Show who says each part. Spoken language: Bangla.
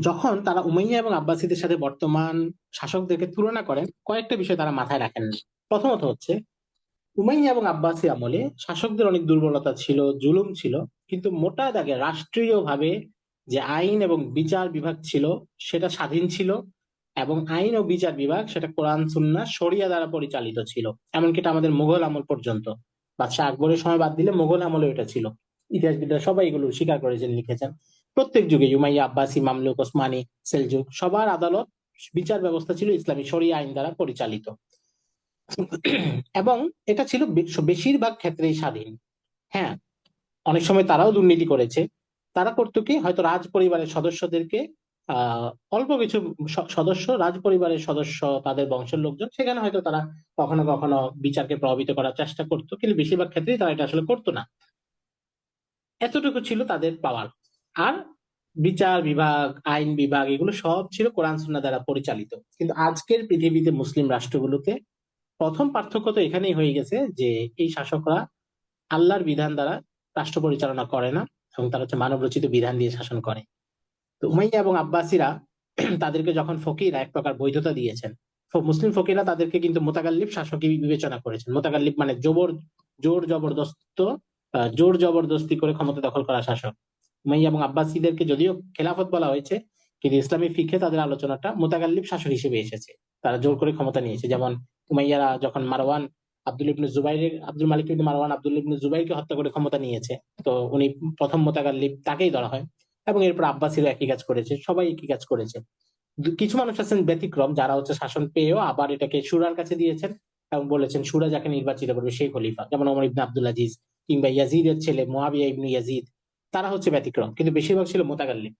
Speaker 1: যখন তারা উমাইয়া এবং আব্বাসীদের সাথে বর্তমান শাসকদেরকে তুলনা করেন, কয়েকটা বিষয় তারা মাথায় রাখেন। প্রথমত হচ্ছে, উমাইয়া এবং আব্বাসী আমলে শাসকদের অনেক দুর্বলতা ছিল, জুলুম ছিল, কিন্তু মোটা দাগে রাষ্ট্রীয়ভাবে যে আইন এবং বিচার বিভাগ ছিল, সেটা স্বাধীন ছিল এবং আইন ও বিচার বিভাগ সেটা কোরআন, সুন্না, শরিয়া দ্বারা পরিচালিত ছিল। এমনকি এটা আমাদের মুঘল আমল পর্যন্ত। বাদশাহ আকবরের সময় বাদ দিলে মুঘল আমলে এটা ছিল। ইতিহাসবিদরা সবাই এগুলো স্বীকার করেছেন, লিখেছেন। প্রত্যেক যুগে উমাইয়া আব্বাসী, মামলুক, ওসমানী, সেলজুক, সবার আদালত বিচার ব্যবস্থা ছিল ইসলামী শরিয়া আইন দ্বারা পরিচালিত। এবং এটা ছিল বেশিরভাগ ক্ষেত্রেই স্বাধীন। হ্যাঁ অনেক সময় তারাও দুর্নীতি করেছে। তারা করতো কি? হয়তো রাজ পরিবারের সদস্যদেরকে অল্প কিছু সদস্য, রাজ পরিবারের সদস্য, তাদের বংশের লোকজন, সেখানে হয়তো তারা কখনো কখনো বিচারকে প্রভাবিত করার চেষ্টা করতো, কিন্তু বেশিরভাগ ক্ষেত্রেই তারা এটা আসলে করতো না। এতটুকু ছিল তাদের পাওয়ার আর বিচার বিভাগ, আইন বিভাগ, এগুলো সব ছিল কোরআন সুন্নাহ দ্বারা পরিচালিত। কিন্তু আজকের পৃথিবীতে মুসলিম রাষ্ট্রগুলোতে প্রথম পার্থক্য তো এখানেই হয়ে গেছে যে এই শাসকরা আল্লাহর বিধান দ্বারা রাষ্ট্র পরিচালনা করে না এবং তারা হচ্ছে মানব রচিত বিধান দিয়ে শাসন করে। তো উমাইয়া এবং আব্বাসীরা তাদেরকে যখন ফকিরা এক প্রকার বৈধতা দিয়েছেন মুসলিম ফকিরা তাদেরকে কিন্তু মোতাকাল্লিব শাসকই বিবেচনা করেছেন। মোতাকাল্লিব মানে জবর জোর জবরদস্ত জোর জবরদস্তি করে ক্ষমতা দখল করা শাসক। উমাইয়া এবং আব্বাসীদেরকে যদিও খেলাফত বলা হয়েছে, কিন্তু ইসলামী ফিখে তাদের আলোচনাটা মোতাকাল্লিব শাসক হিসেবে এসেছে। তারা জোর করে ক্ষমতা নিয়েছে। যেমন উমাইয়ারা যখন মারওয়ান আব্দুল ইবনে জুবাইরের, আব্দুল মালিক ইবনে মারওয়ান আব্দুল ইবনে জুবাইরকে হত্যা করে ক্ষমতা নিয়েছে, তো উনি প্রথম মোতাকাল্লিব তাকেই ধরা হয় এবং এরপর আব্বাসীরা একই কাজ করেছে, সবাই একই কাজ করেছে। কিছু মানুষ আছেন ব্যতিক্রম, যারা হচ্ছে শাসন পেয়েও আবার এটাকে সুরার কাছে দিয়েছেন এবং বলেছেন সুরা যাকে নির্বাচিত করবে সেই খলিফা। যেমন ওমর ইবনে আব্দুল আজিজ কিংবা ইয়াজিদের ছেলে মোয়াবিয়া ইবনু ইয়াজিদ তারা হচ্ছে ব্যতিক্রম কিন্তু বেশিরভাগ ছিল মোতাকাল্লিব